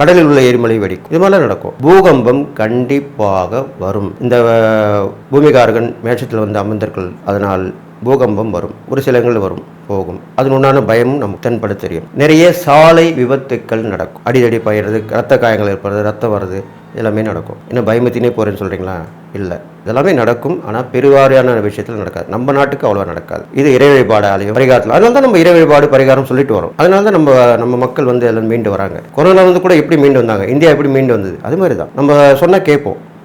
கடலில் உள்ள எரிமலை வெடிக்கும். இது மாதிரிலாம் நடக்கும். பூகம்பம் கண்டிப்பாக வரும். இந்த பூமிகாரகன் மேட்சத்தில் வந்து அமர்ந்தர்கள் அதனால் பூகம்பம் வரும். ஒரு சில இடங்கள் வரும். போகும். அதன் உண்டான பயமும் நமக்கு தென்பட தெரியும். நிறைய சாலை விபத்துக்கள் நடக்கும். அடிதடி பயிறது ரத்த காயங்கள் ஏற்படுறது ரத்தம் வருது எல்லாமே நடக்கும். என்ன பயமத்தினே போகிறேன்னு சொல்கிறீங்களா இல்லை. இதெல்லாமே நடக்கும். ஆனால் பெருவாரியான விஷயத்தில் நடக்காது. நம்ம நாட்டுக்கு அவ்வளோ நடக்காது. இது இறை வழிபாடு ஆலயம் பரிகாரத்தில். அதனால தான் நம்ம இறை வழிபாடு பரிகாரம் சொல்லிட்டு வரோம். அதனால தான் நம்ம நம்ம மக்கள் வந்து எல்லாம் மீண்டு வராங்க. கொரோனா வந்து கூட எப்படி மீண்டு வந்தாங்க? இந்தியா எப்படி மீண்டு வந்தது? அது மாதிரி தான் நம்ம சொன்னால் கேட்போம்.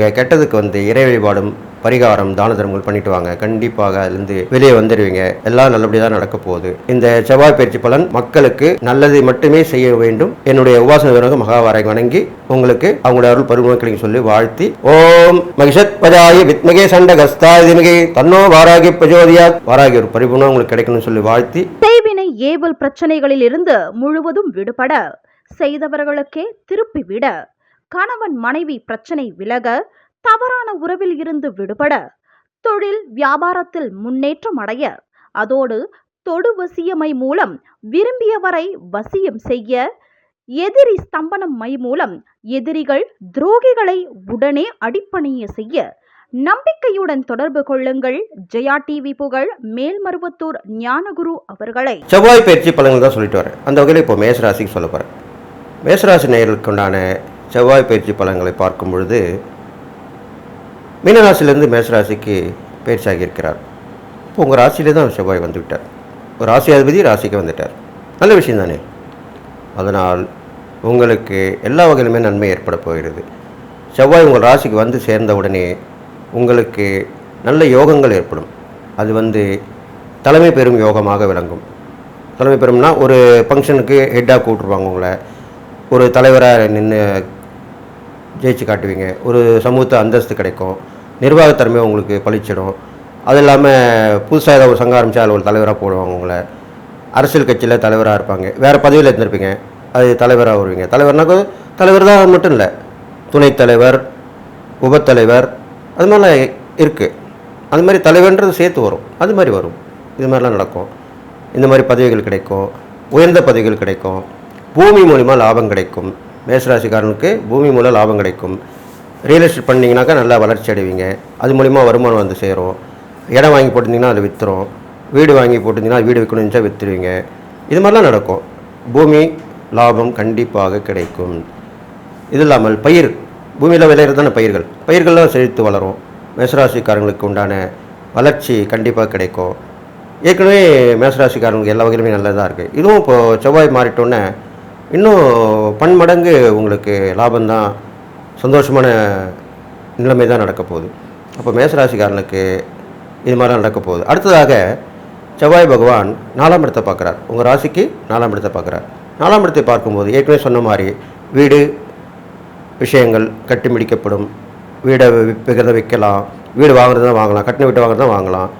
கெட்டதுக்கு வந்து இறை வழிபாடும் பரிகாரம் தான தர்மங்கள் பண்ணிட்டு வாங்க. கண்டிப்பாக அதுலேருந்து வெளியே வந்துடுவீங்க எல்லாம் நல்லபடியாக தான் நடக்க போகுது. இந்த செவ்வாய் பயிற்சி பலன் மக்களுக்கு நல்லதை மட்டுமே செய்ய வேண்டும். என்னுடைய உபாசன வீரக மகாவாரை வணங்கி உங்களுக்கு அவங்களுடைய அருள் பருவங்களுக்கு சொல்லி வாழ்த்தி ஓம் மகிஷத் பஜாய வித்மகே சண்ட கஸ்தாதிமிகே தன்னோ வாராகி பிரஜோதியா. வாராகி ஒரு பரிபூர்ணம் உங்களுக்கு கிடைக்கணும்னு சொல்லி வாழ்த்தி தேவினை ஏவல் பிரச்சனைகளில் இருந்து முழுவதும் விடுபட செய்தவர்களுக்கே திருப்பிவிட கணவன் மனைவி பிரச்சனை விலக தவறான உறவில் இருந்து விடுபட தொழில் வியாபாரத்தில் முன்னேற்றம் அடைய அதோடு தொடு வசியமை மூலம் விரும்பியவரை வசியம் செய்ய எதிரி ஸ்தம்பனம் மை மூலம் எதிரிகள் துரோகிகளை உடனே அடிப்பணிய செய்ய நம்பிக்கையுடன் தொடர்பு கொள்ளுங்கள். ஜெயா டிவி புகழ் மேல்மருவத்தூர் ஞானகுரு அவர்களை. செவ்வாய் பயிற்சி பலன்கள் தான் சொல்லிட்டு வரேன். அந்த வகையில் இப்போ மேசராசிக்கு சொல்ல போகிறேன் மேசராசி நேயர்களுக்கு உண்டான செவ்வாய் பயிற்சி பலன்களை பார்க்கும் பொழுது மீனராசிலேருந்து மேசராசிக்கு பயிற்சியாகியிருக்கிறார். இப்போ உங்கள் ராசியிலே தான் செவ்வாய் வந்துவிட்டார். ஒரு ராசியாதிபதி ராசிக்கு வந்துட்டார். நல்ல விஷயம் தானே? அதனால் உங்களுக்கு எல்லா வகையிலுமே நன்மை ஏற்பட போகிறது. செவ்வாய் உங்கள் ராசிக்கு வந்து சேர்ந்த உடனே உங்களுக்கு நல்ல யோகங்கள் ஏற்படும். அது வந்து தலைமை பெறும் யோகமாக விளங்கும். தலைமை பெறும்னா ஒரு ஃபங்க்ஷனுக்கு ஹெட்டாக கூப்பிட்ருவாங்க உங்களை. ஒரு தலைவராக நின்று ஜெயிச்சு காட்டுவீங்க. ஒரு சமூகத்து அந்தஸ்து கிடைக்கும். நிர்வாகத்தன்மை உங்களுக்கு பழிச்சிடும். அது இல்லாமல் புதுசாக ஏதாவது ஒரு சங்கம் ஆரம்பிச்சா அதில் ஒரு தலைவராக போடுவாங்க உங்களை. அரசியல் கட்சியில் தலைவராக இருப்பாங்க. வேறு பதவியில் இருந்திருப்பீங்க. அது தலைவராக வருவீங்க. தலைவர்னாக்க தலைவர் தான் மட்டும் இல்லை. துணைத் தலைவர் உபத்தலைவர் அது மாதிரிலாம் இருக்குது அது மாதிரி தலைவர்ன்றது சேர்த்து வரும். அது மாதிரி வரும். இது மாதிரிலாம் நடக்கும். இந்த மாதிரி பதவிகள் கிடைக்கும். உயர்ந்த பதவிகள் கிடைக்கும். பூமி மூலிமா லாபம் கிடைக்கும். மேசராசிக்காரனுக்கு பூமி மூலம் லாபம் கிடைக்கும். ரியல் எஸ்டேட் பண்ணிங்கனாக்கா நல்லா வளர்ச்சி அடைவீங்க. அது மூலிமா வருமானம் வந்து சேரும். இடம் வாங்கி போட்டிருந்தீங்கன்னா அது விற்றுரும் வீடு வாங்கி போட்டிருந்தீங்கன்னா வீடு விற்கணும்னு விற்றுருவீங்க இது மாதிரிலாம் நடக்கும். பூமி லாபம் கண்டிப்பாக கிடைக்கும். இது இல்லாமல் பயிர். பூமியில் விளையிறதான பயிர்கள். பயிர்கள்லாம் செழித்து வளரும். மேசராசிக்காரங்களுக்கு உண்டான வளர்ச்சி கண்டிப்பாக கிடைக்கும். ஏற்கனவே மேசராசிக்காரங்களுக்கு எல்லா வகையிலுமே நல்லதாக இருக்குது இதுவும் இப்போது செவ்வாய் மாறிட்டோன்னே இன்னும் பன்மடங்கு உங்களுக்கு லாபம்தான் சந்தோஷமான நிலைமை தான் நடக்க போகுது. அப்போ மேசராசிக்காரனுக்கு இது மாதிரிலாம் நடக்க போகுது. அடுத்ததாக செவ்வாய் பகவான் நாலாம் இடத்தை பார்க்குறார். உங்கள் ராசிக்கு நாலாம் இடத்தை பார்க்குறார். நாலாம் இடத்தை பார்க்கும்போது ஏற்கனவே சொன்ன மாதிரி வீடு விஷயங்கள் கட்டி முடிக்கப்படும். வீடை விற்கிறத விற்கலாம். வீடு வாங்குறதா வாங்கலாம். கட்டின வீட்டை தான் வாங்கலாம்.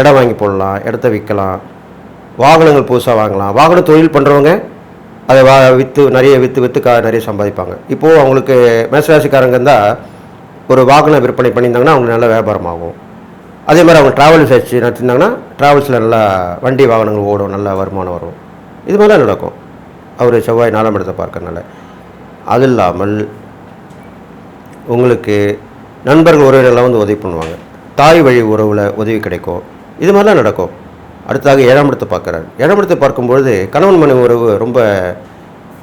இடம் வாங்கி போடலாம். இடத்த விற்கலாம். வாகனங்கள் புதுசாக வாங்கலாம். வாகன தொழில் பண்ணுறவங்க அதை வா விற்று நிறைய விற்று விற்று கா நிறைய சம்பாதிப்பாங்க. இப்போது அவங்களுக்கு மேசராசிக்காரங்க இருந்தால் ஒரு வாகனம் விற்பனை பண்ணியிருந்தாங்கன்னா அவங்களுக்கு நல்ல வியாபாரம் ஆகும். அதே மாதிரி அவங்க ட்ராவல்ஸ் வச்சு நடத்திருந்தாங்கன்னா ட்ராவல்ஸில் நல்லா வண்டி வாகனங்கள் ஓடும் நல்ல வருமானம் வரும். இது மாதிரி தான் நடக்கும். அவர் செவ்வாய் நாலாம் இடத்தை பார்க்கறனால அது இல்லாமல் உங்களுக்கு நண்பர்கள் உறவினர்லாம் வந்து உதவி பண்ணுவாங்க. தாய் வழி உறவில் உதவி கிடைக்கும். இது மாதிரிலாம் நடக்கும். அடுத்ததாக ஏழாம் இடத்தை பார்க்குறாரு. ஏழாம் இடத்தை பார்க்கும்பொழுது கணவன் மனைவி உறவு ரொம்ப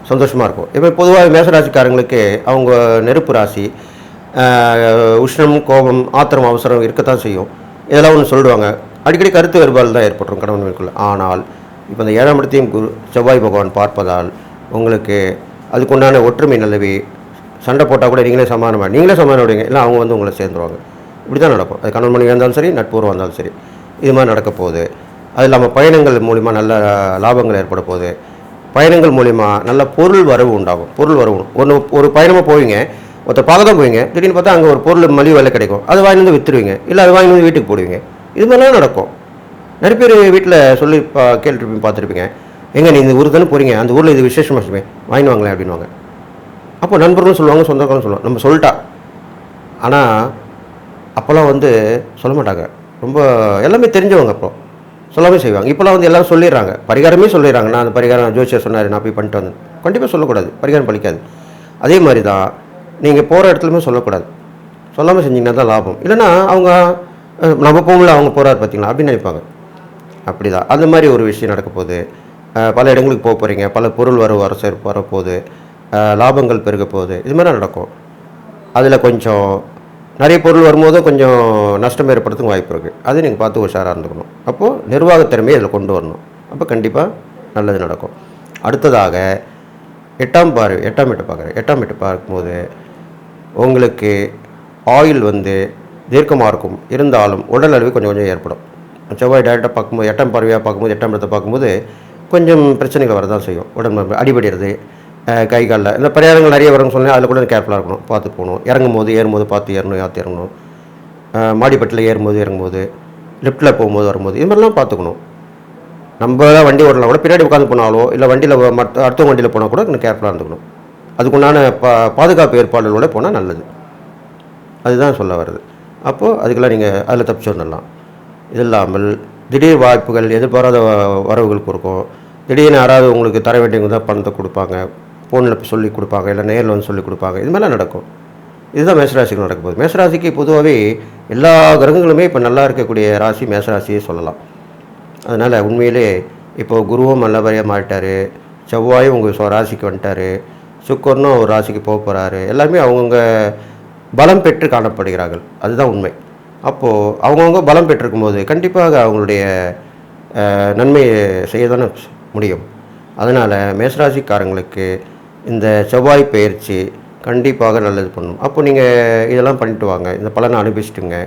சந்தோஷமாக இருக்கும். இப்போ பொதுவாக மேசராசிக்காரங்களுக்கு அவங்க நெருப்பு ராசி உஷ்ணம் கோபம் ஆத்திரம் அவசரம் இருக்கத்தான் செய்யும். இதெல்லாம் ஒன்று சொல்லிடுவாங்க அடிக்கடி கருத்து வேறுபாடு தான் ஏற்பட்டுரும் கணவன் மனைவிக்குள்ள ஆனால் இப்போ இந்த ஏழாம் இடத்தையும் குரு செவ்வாய் பகவான் பார்ப்பதால் உங்களுக்கு அதுக்குண்டான ஒற்றுமை நிலவி சண்டை போட்டால் கூட நீங்களே சமாதானமாக நீங்களே சமாதானம் விடுங்க இல்லை அவங்க வந்து உங்களை சேர்ந்துருவாங்க. இப்படி தான் நடக்கும். அது கணவன் மனைவியாக இருந்தாலும் சரி நட்பூர்வம் இருந்தாலும் சரி. இது மாதிரி நடக்க போகுது அது இல்லாமல் பயணங்கள் மூலிமா நல்ல லாபங்கள் ஏற்பட போகுது. பயணங்கள் மூலிமா நல்ல பொருள் வரவு உண்டாகும். பொருள் வரவு ஒன்று ஒரு பயணமாக போவீங்க ஒருத்தர் பார்க்க தான் போவீங்க திடீர்னு பார்த்தா அங்கே ஒரு பொருள் மலிவு விலை கிடைக்கும். அது வாங்கி வந்து விற்றுருவீங்க இல்லை அது வாங்கி வந்து வீட்டுக்கு போடுவீங்க. இது மாதிரிலாம் நடக்கும். நிறைய பேர் வீட்டில் சொல்லி பா கேட்டுருப்பீங்க பார்த்துருப்பீங்க. எங்கே நீ இந்த ஊருக்கு தானே போகிறீங்க அந்த ஊரில் இது விசேஷமாக இருக்குமே வாங்கி வாங்களேன் அப்படின்வாங்க அப்போ நண்பர்களும் சொல்லுவாங்க சொந்தக்காரங்களும் சொல்லுவாங்க. நம்ம சொல்லிட்டா. ஆனால் அப்போல்லாம் வந்து சொல்ல மாட்டாங்க. ரொம்ப எல்லாமே தெரிஞ்சவங்க அப்போ. சொல்லாமே செய்வாங்க. இப்போலாம் வந்து எல்லாரும் சொல்லிடுறாங்க. பரிகாரமே சொல்லிடுறாங்க. நான் அந்த பரிகாரம் ஜோசியர் சொன்னார் நான் போய் பண்ணிட்டு வந்தேன். கண்டிப்பாக சொல்லக்கூடாது. பரிகாரம் பழிக்காது. அதே மாதிரி தான் நீங்கள் போகிற இடத்துலையுமே சொல்லக்கூடாது. சொல்லாமல் செஞ்சிங்கன்னா தான் லாபம். இல்லைனா அவங்க நம்ம போகல அவங்க போகிறாரு பார்த்தீங்களா? அப்படின்னு நினைப்பாங்க. அப்படி தான் அந்த மாதிரி ஒரு விஷயம் நடக்க போகுது. பல இடங்களுக்கு போக போகிறீங்க பல பொருள் வர வர சேர் வரப்போகுது. லாபங்கள் பெருக போகுது. இது மாதிரி நடக்கும். அதில் கொஞ்சம் நிறைய பொருள் வரும்போது கொஞ்சம் நஷ்டம் ஏற்படுறதுக்கு வாய்ப்பு இருக்குது அது நீங்கள் பார்த்து உஷாராக இருந்துக்கணும். அப்போது நிர்வாகத்திறமையை இதில் கொண்டு வரணும். அப்போ கண்டிப்பாக நல்லது நடக்கும். அடுத்ததாக எட்டாம் பார் எட்டாம் எட்டு பார்க்குறேன். எட்டாம் எட்டு பார்க்கும்போது உங்களுக்கு ஆயில் வந்து தீர்க்கமாக இருக்கும். இருந்தாலும் உடல் அளவு கொஞ்சம் கொஞ்சம் ஏற்படும். செவ்வாய் டேரெக்டாக பார்க்கும்போது எட்டாம் பார்வையாக பார்க்கும்போது எட்டாம் இடத்தை பார்க்கும்போது கொஞ்சம் பிரச்சனைகள் வரதான் செய்யும். உடம்பு அடிபடுறது கை காலில். இல்லை பரிகாரங்கள் நிறைய வரும்னு சொன்னேன். அதில் கூட கேர்ஃபுல்லாக இருக்கணும். பார்த்து போகணும். இறங்கும் போது ஏறும்போது பார்த்து ஏறணும் யாத்து இறங்கணும் மாடிப்பட்டில் ஏறும்போது இறங்கும்போது லிஃப்ட்டில் போகும்போது வரும்போது இது மாதிரிலாம் பார்த்துக்கணும். நம்ம தான் வண்டி ஓடலாம் கூட பின்னாடி உட்காந்து போனாலோ இல்லை வண்டியில் மற்ற அடுத்த வண்டியில் போனால் கூட இன்னும் கேர்ஃபுல்லாக இருந்துக்கணும். அதுக்குண்டான பா பாதுகாப்பு ஏற்பாடுகளோட போனால் நல்லது. அதுதான் சொல்ல வருது அப்போது அதுக்கெல்லாம் நீங்கள் அதில் தப்பிச்சு வந்துடலாம் இது இல்லாமல் திடீர் வாய்ப்புகள் எதிர்பாராத வரவுகள் கொடுக்கும். திடீர்னு யாராவது உங்களுக்கு தர வேண்டியவங்க தான் பணத்தை கொடுப்பாங்க. ஃபோனில் சொல்லி கொடுப்பாங்க இல்லை நேரில் வந்து சொல்லி கொடுப்பாங்க. இது மாதிரிலாம் நடக்கும். இதுதான் மேசராசிக்கு நடக்க போகுது. மேசராசிக்கு பொதுவாகவே எல்லா கிரகங்களுமே இப்போ நல்லா இருக்கக்கூடிய ராசி மேசராசியே சொல்லலாம். அதனால் உண்மையிலே இப்போது குருவும் நல்லபடியாக மாறிட்டார். செவ்வாயும் உங்கள் ராசிக்கு வந்துட்டார். சுக்கரனும் ஒரு ராசிக்கு போக போகிறாரு எல்லாருமே அவங்கவுங்க பலம் பெற்று காணப்படுகிறார்கள். அதுதான் உண்மை. அப்போது அவங்கவுங்க பலம் பெற்றிருக்கும் போது கண்டிப்பாக அவங்களுடைய நன்மையை செய்ய தானே முடியும். அதனால் மேசராசிக்காரங்களுக்கு இந்த செவ்வாய் பயிற்சி கண்டிப்பாக நல்லது பண்ணும். அப்போ நீங்கள் இதெல்லாம் பண்ணிட்டு வாங்க. இந்த பலனை அனுபவிச்சிட்டுங்க.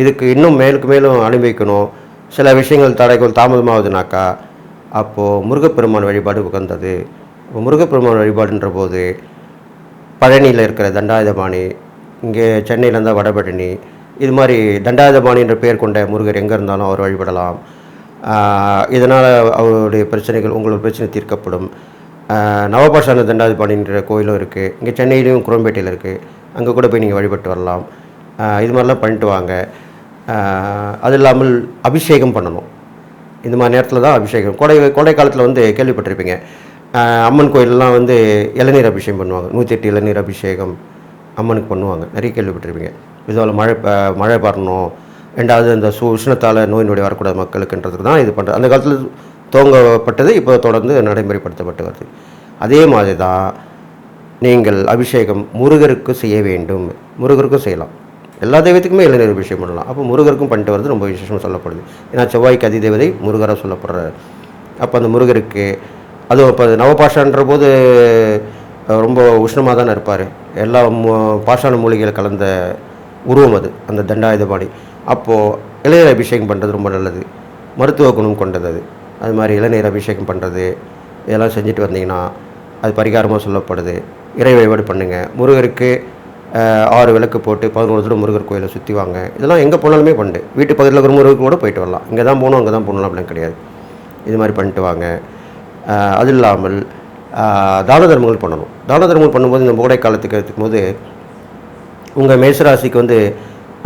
இதுக்கு இன்னும் மேலுக்கு மேலும் அனுபவிக்கணும். சில விஷயங்கள் தடைகள் தாமதமாகுதுனாக்கா அப்போது முருகப்பெருமான் வழிபாடு உகந்தது. இப்போ முருகப்பெருமான் வழிபாடுன்ற போது பழனியில் இருக்கிற தண்டாயுதபாணி இங்கே சென்னையில் இருந்தால் வடபழனி இது மாதிரி தண்டாயுதபாணி என்ற பெயர் கொண்ட முருகர் எங்கே இருந்தாலும் அவர் வழிபடலாம். இதனால் அவருடைய பிரச்சனைகள் உங்களோட பிரச்சனை தீர்க்கப்படும். ஆஹ் நவபாஷான தண்டாயுதபாணின்ற கோயிலும் இருக்குது இங்கே சென்னையிலையும் குரம்பேட்டையில் இருக்குது அங்கே கூட போய் நீங்கள் வழிபட்டு வரலாம். இது மாதிரிலாம் பண்ணிட்டு வாங்க. அது இல்லாமல் அபிஷேகம் பண்ணணும். இந்த மாதிரி நேரத்தில் தான் அபிஷேகம். கோடை கோடை காலத்தில் வந்து கேள்விப்பட்டிருப்பீங்க. அம்மன் கோயிலெலாம் வந்து இளநீர் அபிஷேகம் பண்ணுவாங்க. நூற்றி எட்டு இளநீர் அபிஷேகம் அம்மனுக்கு பண்ணுவாங்க. நிறைய கேள்விப்பட்டிருப்பீங்க. இதுவால் மழை ப- மழை பரணும். ரெண்டாவது இந்த சு உஷ்ணத்தால் நோய் நொடி வரக்கூடாது மக்களுக்குன்றதுக்கு தான் இது பண்ணுறது அந்த காலத்தில் துவங்கப்பட்டது இப்போ தொடர்ந்து நடைமுறைப்படுத்தப்பட்டு வருது அதே மாதிரி தான் நீங்கள் அபிஷேகம் முருகருக்கு செய்ய வேண்டும். முருகருக்கும் செய்யலாம். எல்லா தெய்வத்துக்குமே இளநீர் அபிஷேகம் பண்ணலாம். அப்போ முருகருக்கும் பண்ணிட்டு வரது ரொம்ப விசேஷமாக சொல்லப்படுது. ஏன்னா செவ்வாய்க்கு அதி தேவதை முருகராக சொல்லப்படுறாரு. அப்போ அந்த முருகருக்கு அதுவும் இப்போ நவபாஷான்ற போது ரொம்ப உஷ்ணமாக தானே இருப்பார். எல்லா பாஷாண மூலிகைகள் கலந்த உருவம் அது அந்த தண்டாயுதபாணி. அப்போது இளைஞர் அபிஷேகம் பண்ணுறது ரொம்ப நல்லது. மருத்துவ குணம் கொண்டது அது. அது மாதிரி இளநீர் அபிஷேகம் பண்ணுறது இதெல்லாம் செஞ்சுட்டு வந்தீங்கன்னா அது பரிகாரமாக சொல்லப்படுது. இறை வழிபாடு பண்ணுங்கள் முருகருக்கு ஆறு விளக்கு போட்டு பதினோரு தடவை முருகர் கோயிலை சுற்றி வாங்க. இதெல்லாம் எங்கே போனாலுமே பண்ணு. வீட்டு பக்கத்தில் இருக்கிற முருகருக்கு கூட போயிட்டு வரலாம். இங்கே தான் போகணும் அங்கே தான் போகணும் அப்படின்னு கிடையாது. இது மாதிரி பண்ணிட்டு வாங்க. அது இல்லாமல் தான தர்மங்கள் பண்ணணும். தான தர்மங்கள் பண்ணும்போது இந்த கோடை காலத்துக்கு எடுத்துக்கும் போது உங்கள் மேசராசிக்கு வந்து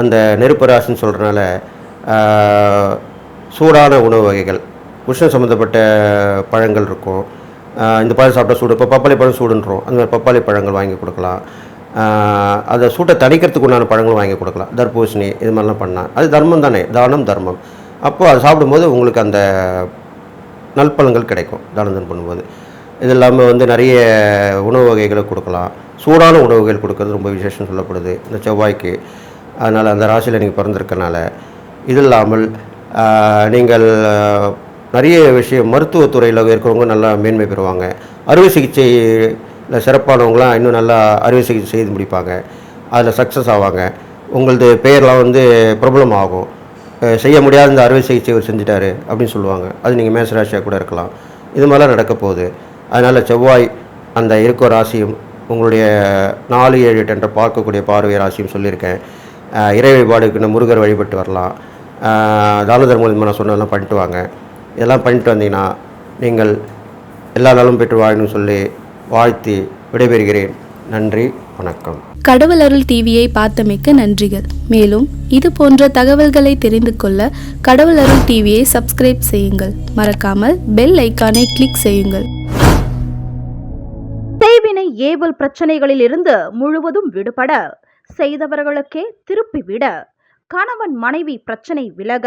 அந்த நெருப்பு ராசின்னு சொல்கிறனால சூடான உணவு வகைகள் உஷ்ணம் சம்மந்தப்பட்ட பழங்கள் இருக்கும். இந்த பழம் சாப்பிட்டா சூடு இப்போ பப்பாளி பழம் சூடுன்றோம். அந்த மாதிரி பப்பாளி பழங்கள் வாங்கி கொடுக்கலாம். அதை சூட்டை தணிக்கிறதுக்கு உண்டான பழங்கள் வாங்கி கொடுக்கலாம். தர்பூசணி இது மாதிரிலாம் பண்ணால் அது தர்மம் தானே தானம் தர்மம். அப்போது அதை சாப்பிடும்போது உங்களுக்கு அந்த நல்பழங்கள் கிடைக்கும் தானந்தம் பண்ணும்போது. இது இல்லாமல் வந்து நிறைய உணவு வகைகளை கொடுக்கலாம். சூடான உணவுகள் கொடுக்கறது ரொம்ப விசேஷம் சொல்லப்படுது இந்த செவ்வாய்க்கு. அதனால் அந்த ராசியில் நீங்கள் பிறந்திருக்கனால. இது இல்லாமல் நீங்கள் நிறைய விஷயம் மருத்துவத்துறையில் இருக்கிறவங்க நல்லா மேன்மை பெறுவாங்க. அறுவை சிகிச்சையில் சிறப்பானவங்களாம் இன்னும் நல்லா அறுவை சிகிச்சை செய்து முடிப்பாங்க. அதில் சக்ஸஸ் ஆவாங்க. உங்களது பெயர்லாம் வந்து பிரபலம் ஆகும் செய்ய முடியாத இந்த அறுவை சிகிச்சை இவர் செஞ்சுட்டாரு அப்படின்னு சொல்லுவாங்க. அது நீங்கள் மேசராசியாக கூட இருக்கலாம். இது மாதிரிலாம் நடக்க போகுது. அதனால் செவ்வாய் அந்த இருக்க ராசியும் உங்களுடைய நாலு ஏழு எட்டு என்ற பார்க்கக்கூடிய பார்வை ராசியும் சொல்லியிருக்கேன். இறை வழிபாடுக்குன்னு முருகர் வழிபட்டு வரலாம். தான தர்மம் நான் சொன்னதெல்லாம் பண்ணிட்டு வாங்க. இதெல்லாம் பண்ணிட்டு வந்தீங்கன்னா நீங்கள் எல்லா நலம் பெற்று வாழணும்னு சொல்லி வாழ்த்தி விடைபெறுகிறேன். நன்றி வணக்கம். கடவுள் அருள் டிவியை பார்த்தமைக்க நன்றிகள். மேலும் இது போன்ற தகவல்களை தெரிந்து கொள்ள கடவுள் அருள் டிவியை சப்ஸ்கிரைப் செய்யுங்கள். மறக்காமல் பெல் ஐக்கானை கிளிக் செய்யுங்கள். செய்வினை ஏவல் பிரச்சனைகளில் இருந்து முழுவதும் விடுபட செய்தவர்களுக்கே திருப்பிவிட கணவன் மனைவி பிரச்சனை விலக